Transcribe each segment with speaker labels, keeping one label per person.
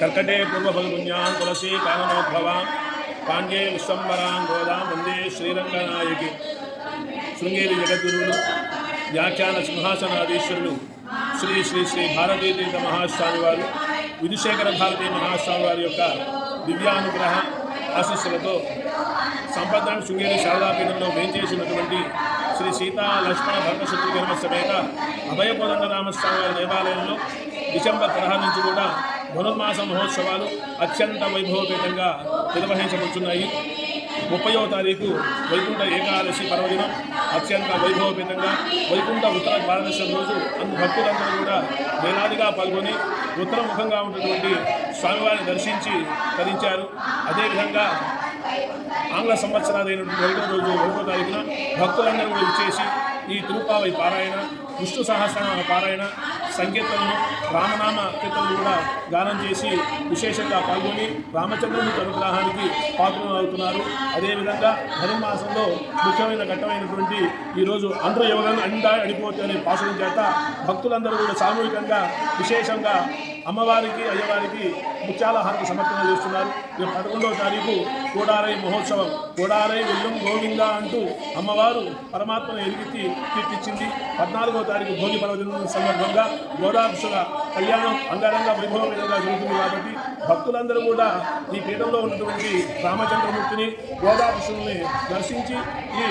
Speaker 1: కర్కటే పూర్వఫల్గుణ్యాం తులసీ కాననోద్భవాం పాండ్యే విశ్వంబరాం గోదాం వందే శ్రీరంగనాయకి శృంగేరి జగద్గురువులు వ్యాఖ్యాన సింహాసనాధీశ్వరులు శ్రీ శ్రీ శ్రీ భారతీతీర్థ మహాస్వామి వారు విధుశేఖర భారతీ మహాస్వామి వారి యొక్క దివ్యానుగ్రహ ఆశీస్సులతో సంపద్రం శృంగేరి శారదాపీఠంలో వేయించేసినటువంటి శ్రీ సీతా లక్ష్మణ భరత సమేత అభయపోదండ రామస్వామి వారి దేవాలయంలో డిసెంబర్ పదహారు నుంచి కూడా ధనుర్మాస మహోత్సవాలు అత్యంత వైభవపేతంగా నిర్వహించబడుతున్నాయి. ముప్పయో తారీఖు వైకుంఠ ఏకాదశి పర్వదినం అత్యంత వైభవపేతంగా వైకుంఠ ఉత్తర ద్వాదశం రోజు అందు భక్తులందరూ కూడా వేలాదిగా పాల్గొని ఉత్తరముఖంగా ఉన్నటువంటి స్వామివారిని దర్శించి తరించారు. అదేవిధంగా ఆంగ్ల సంవత్సరాలైనటువంటి ఒకటో రోజు ఒకటో తారీఖున భక్తులందరూ కూడా ఇచ్చేసి ఈ తిరుపావై పారాయణ విష్ణు సహస్రనామ పారాయణ సంకీర్తనను రామనామ కీర్తనలు కూడా గానం చేసి విశేషంగా పాల్గొని రామచంద్రుని అనుగ్రహానికి పాత్రలు అవుతున్నారు. అదేవిధంగా ధనుర్మాసంలో ముఖ్యమైన ఘట్టమైనటువంటి ఈరోజు అందరూ ఎవరైనా అండా అడిపోతే అనే పాసనం చేత భక్తులందరూ కూడా సామూహికంగా విశేషంగా అమ్మవారికి అయ్యవారికి ముత్యాలహారకు సమర్పణ చేస్తున్నారు. రేపు పదకొండవ తారీఖు కోడారై మహోత్సవం. కోడారై వెల్లం గోవింద అంటూ అమ్మవారు పరమాత్మను ఎరిగితి కీర్తించింది పద్నాలుగవ తారీఖు భోగి పర్వదినం సందర్భంగా గోదావృషుల కళ్యాణం అంగరంగ వైభవపేతంగా జరుగుతుంది కాబట్టి భక్తులందరూ కూడా ఈ పీఠంలో ఉన్నటువంటి రామచంద్రమూర్తిని గోదాకృష్ణుల్ని దర్శించి ఈ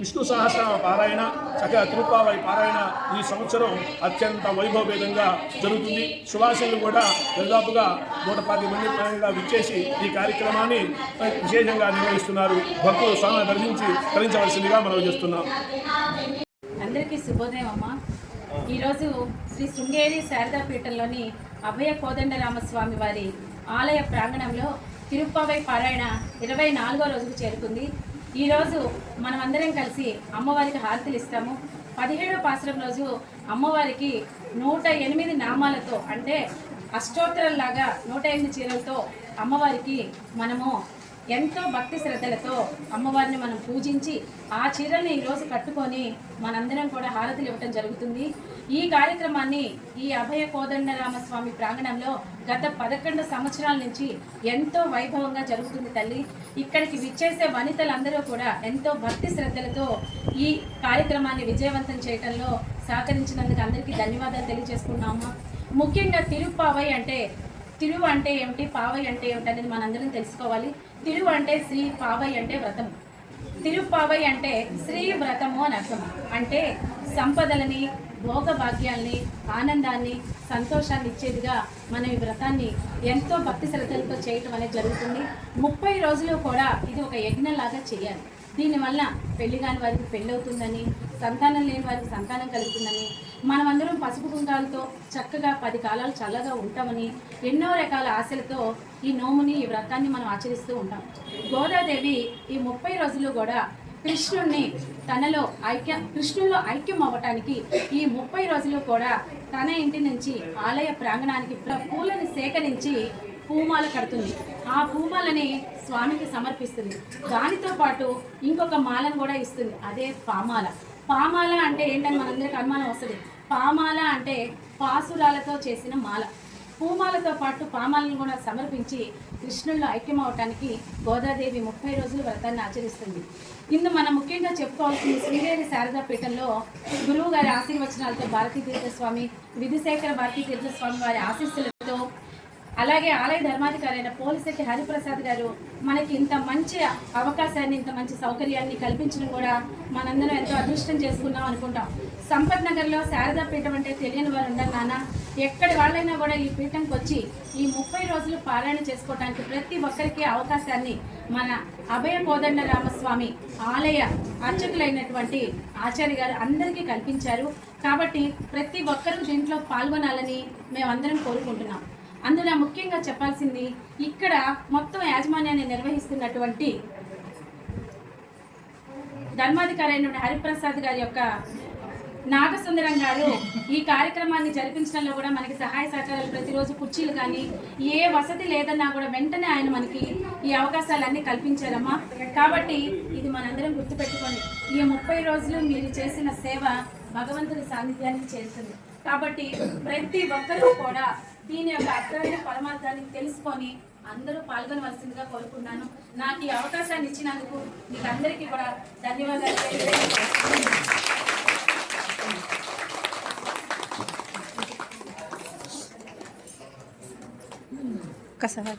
Speaker 1: విష్ణు సహస్రనామ పారాయణ చక్కగా తిరుపావై పారాయణ ఈ సంవత్సరం అత్యంత వైభవభేదంగా జరుగుతుంది. సువాసనలు కూడా దాదాపుగా నూట పది మంది పైగా విచ్చేసి ఈ కార్యక్రమాన్ని విశేషంగా నిర్వహిస్తున్నారు. భక్తులు స్వామిని దర్శించి కలించవలసిందిగా మనం చేస్తున్నాం.
Speaker 2: అందరికీ శుభోదయం అమ్మ. ఈరోజు శ్రీ శృంగేరి శారదాపీఠంలోని అభయ కోదండరామస్వామి వారి ఆలయ ప్రాంగణంలో తిరుప్పావై పారాయణ ఇరవై నాలుగో రోజుకు చేరుకుంది. ఈరోజు మనమందరం కలిసి అమ్మవారికి హారతులు ఇస్తాము. పదిహేడో పాసరం రోజు అమ్మవారికి నూట ఎనిమిది నామాలతో అంటే అష్టోత్తరంలాగా నూట ఎనిమిది చీరలతో అమ్మవారికి మనము ఎంతో భక్తి శ్రద్ధలతో అమ్మవారిని మనం పూజించి ఆ చీరల్ని ఈరోజు కట్టుకొని మనందరం కూడా హారతులు ఇవ్వటం జరుగుతుంది. ఈ కార్యక్రమాన్ని ఈ అభయ కోదండరామస్వామి ప్రాంగణంలో గత పదకొండు సంవత్సరాల నుంచి ఎంతో వైభవంగా జరుగుతుంది తల్లి. ఇక్కడికి విచ్చేసే వనితలందరూ కూడా ఎంతో భక్తి శ్రద్ధలతో ఈ కార్యక్రమాన్ని విజయవంతం చేయటంలో సహకరించినందుకు అందరికీ ధన్యవాదాలు తెలియజేసుకున్నాము ముఖ్యంగా తిరుప్పావై అంటే తిరువు అంటే ఏమిటి? పావై అంటే ఏమిటి అనేది మనందరం తెలుసుకోవాలి. తిరువు అంటే శ్రీ పావై అంటే వ్రతం తిరుపావై అంటే శ్రీ వ్రతము అని అర్థం. అంటే సంపదలని భోగభాగ్యాల్ని ఆనందాన్ని సంతోషాన్ని ఇచ్చేదిగా మనం ఈ వ్రతాన్ని ఎంతో భక్తి శ్రద్ధలతో చేయటం అనేది జరుగుతుంది. ముప్పై రోజులు కూడా ఇది ఒక యజ్ఞంలాగా చేయాలి. దీనివల్ల పెళ్ళి కాని వారికి పెళ్ళి అవుతుందని సంతానం లేని వారికి సంతానం కలుగుతుందని మనమందరం పసుపు కుంకాలతో చక్కగా పది కాలాలు చల్లగా ఉంటామని ఎన్నో రకాల ఆశలతో ఈ నోముని ఈ వ్రతాన్ని మనం ఆచరిస్తూ ఉంటాం. గోదాదేవి ఈ ముప్పై రోజులు కూడా కృష్ణుణ్ణి తనలో ఐక్య కృష్ణుల్లో ఐక్యం అవ్వటానికి ఈ ముప్పై రోజులు కూడా తన ఇంటి నుంచి ఆలయ ప్రాంగణానికి పూలను సేకరించి పూమాల కడుతుంది. ఆ పూమాలని స్వామికి సమర్పిస్తుంది. దానితో పాటు ఇంకొక మాలను కూడా ఇస్తుంది. అదే పామాల. పామాల అంటే ఏంటని మనందరికి అనుమానం వస్తుంది. పామాల అంటే పాసురాలతో చేసిన మాల. పూమాలతో పాటు పామాలను కూడా సమర్పించి కృష్ణుల్లో ఐక్యం అవటానికి గోదాదేవి ముప్పై రోజులు వ్రతాన్ని ఆచరిస్తుంది. ఇందు మనం ముఖ్యంగా చెప్పుకోవాల్సింది శ్రీదేవి శారదా పీఠంలో గురువు గారి ఆశీర్వచనాలతో భారతీ తీర్థస్వామి విధుశేఖర భారతీ తీర్థస్వామి వారి ఆశీస్సులతో అలాగే ఆలయ ధర్మాధికారి అయిన పోలిశెట్టి హరిప్రసాద్ గారు మనకి ఇంత మంచి అవకాశాన్ని ఇంత మంచి సౌకర్యాన్ని కల్పించడం కూడా మనందరం ఎంతో అదృష్టం చేసుకున్నాం అనుకుంటాం. సంపత్ నగర్లో శారదా పీఠం అంటే తెలియని వారు ఉండరు నాన్న. ఎక్కడి వాళ్ళైనా కూడా ఈ పీఠంకి వచ్చి ఈ ముప్పై రోజులు పారాయణ చేసుకోవడానికి ప్రతి ఒక్కరికి అవకాశాన్ని మన అభయ కోదండ రామస్వామి ఆలయ అర్చకులైనటువంటి ఆచార్య గారు అందరికీ కల్పించారు. కాబట్టి ప్రతి ఒక్కరూ దీంట్లో పాల్గొనాలని మేమందరం కోరుకుంటున్నాం. అందులో ముఖ్యంగా చెప్పాల్సింది ఇక్కడ మొత్తం యాజమాన్యాన్ని నిర్వహిస్తున్నటువంటి ధర్మాధికారి అయిన హరిప్రసాద్ గారి యొక్క నాగసుందరం గారు ఈ కార్యక్రమాన్ని జరిపించడంలో కూడా మనకి సహాయ సహకారాలు ప్రతిరోజు కుర్చీలు కానీ ఏ వసతి లేదన్నా కూడా వెంటనే ఆయన మనకి ఈ అవకాశాలన్నీ కల్పించారమ్మా. కాబట్టి ఇది మనందరం గుర్తుపెట్టుకోండి. ఈ ముప్పై రోజులు మీరు చేసిన సేవ భగవంతుని సాన్నిధ్యానికి చేరుతుంది. కాబట్టి ప్రతి ఒక్కరూ కూడా దీని యొక్క అర్థమైన పరమార్థాన్ని తెలుసుకొని అందరూ పాల్గొనవలసిందిగా కోరుకున్నాను నాకు ఈ అవకాశాన్ని ఇచ్చినందుకు మీకు అందరికీ కూడా ధన్యవాదాలు
Speaker 3: ఒక్కసారి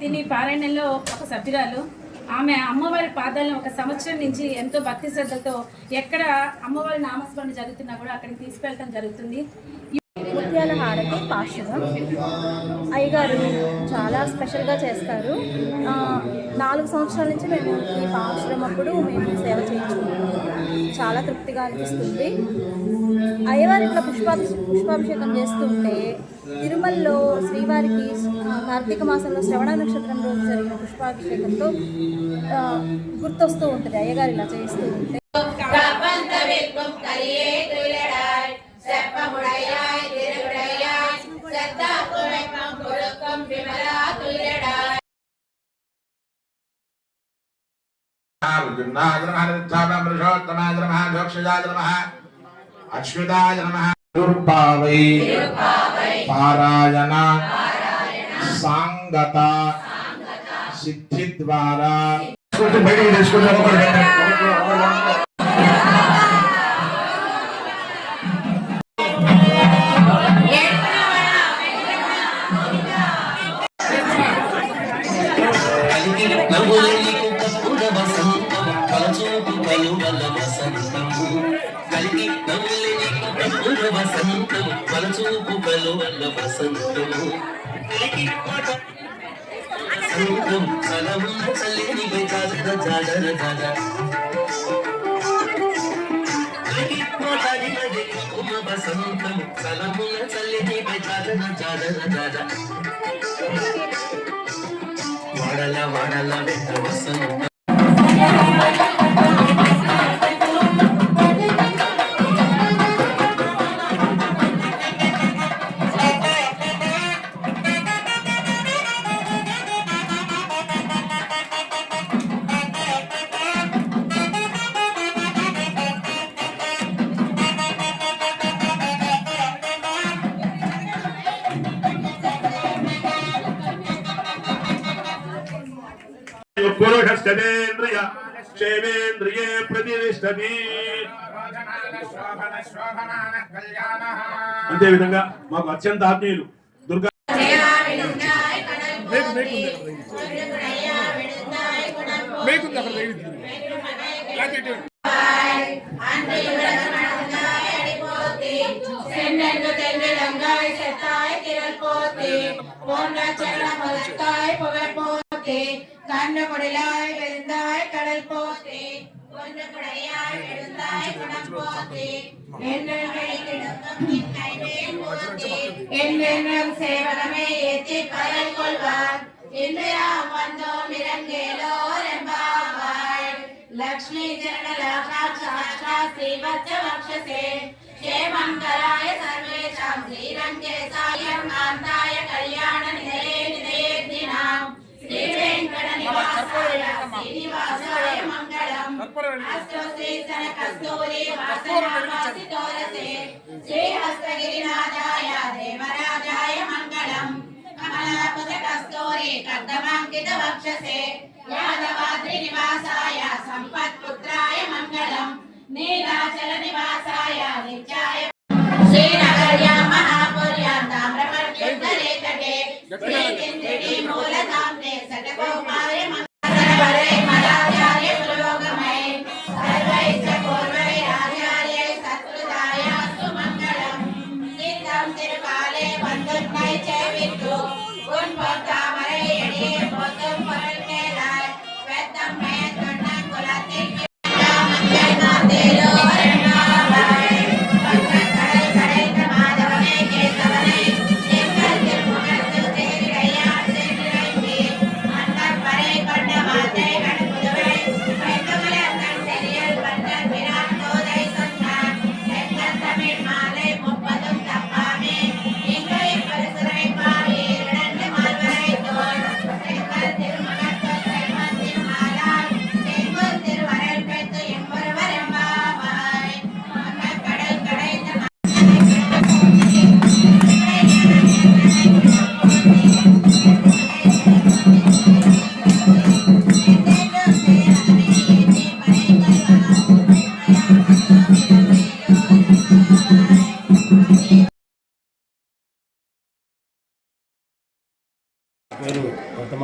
Speaker 2: దీని పారాయణలో ఒక సభ్యురాలు ఆమె అమ్మవారి పాదాలను ఒక సంవత్సరం నుంచి ఎంతో భక్తి శ్రద్ధతో ఎక్కడ అమ్మవారి నామస్మరణ జరుగుతున్నా కూడా అక్కడికి తీసుకెళ్ళటం జరుగుతుంది.
Speaker 3: ముత్యాల హారతి పాశురం అయ్యగారు చాలా స్పెషల్గా చేస్తారు. నాలుగు సంవత్సరాల నుంచి మేము ఈ పాశురం అప్పుడు మేము సేవ చేయించుకుంటున్నాము. చాలా తృప్తిగా అనిపిస్తుంది. అయ్యవారు ఇట్లా పుష్పాభి పుష్పాభిషేకం చేస్తుంటే తిరుమలలో శ్రీవారికి కార్తీక మాసంలో శ్రవణ నక్షత్రం రోజు జరిగిన పుష్పాభిషేకంతో గుర్తొస్తూ ఉంటుంది అయ్యగారు ఇలా చేస్తూ ఉంటే.
Speaker 4: అశ్వదాయ నమ. దుర్భావై పారాయణ. సాంగత. సిద్ధి ద్వారా బయటికి
Speaker 5: వసంతం కలచూపు కలువన్న వసంతం కలిగి కోట వసంతం కలవుల చల్లిని జాజర జాజర జాజ వసంతం కలవున్న చల్లిని జాజర జాజర జాజ వడల వడల వెంట వసంత
Speaker 1: పురుషస్తేంద్రియ శైవేంద్రియే ప్రతిష్టతి అంతే విధంగా మాకు అత్యంత ఆత్మీయులు దుర్గా మేకు,
Speaker 6: போற்றி கண்ணமுடலாய் விழுந்தாய் கடல் போற்றி பொன்னுமுடையாய் எழுந்தாய் குணம் போற்றி என்னென்னும் சேவலமே ஏற்றி பரல் சர்வேஷாம் ஸ்ரீரங்கே சாயம் காந்தாய கல்யாண நிலையே. హస్తగిరినాథాయ దేవరాజాయ మంగళం. కమలాపద కస్తూరి కర్దమాంకిత వక్షసే. యాదవాద్రి నివాసాయ సంపత్పుత్రాయ మంగళం. నీలాచల నివాసాయ నిత్యాయ శ్రీనగర్య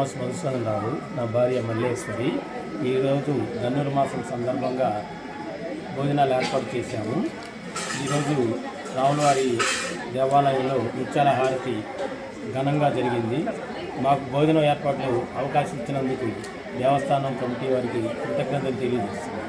Speaker 7: థామస్ మధుసూదన్ రావు నా భార్య మల్లేశ్వరి ఈరోజు ధనుర్మాసం సందర్భంగా భోజనాలు ఏర్పాటు చేశాము. ఈరోజు రాములవారి దేవాలయంలో నిత్యాల హారతి ఘనంగా జరిగింది. మాకు భోజనం ఏర్పాట్లు అవకాశం ఇచ్చినందుకు దేవస్థానం కమిటీ వారికి కృతజ్ఞతలు తెలియజేస్తున్నాం.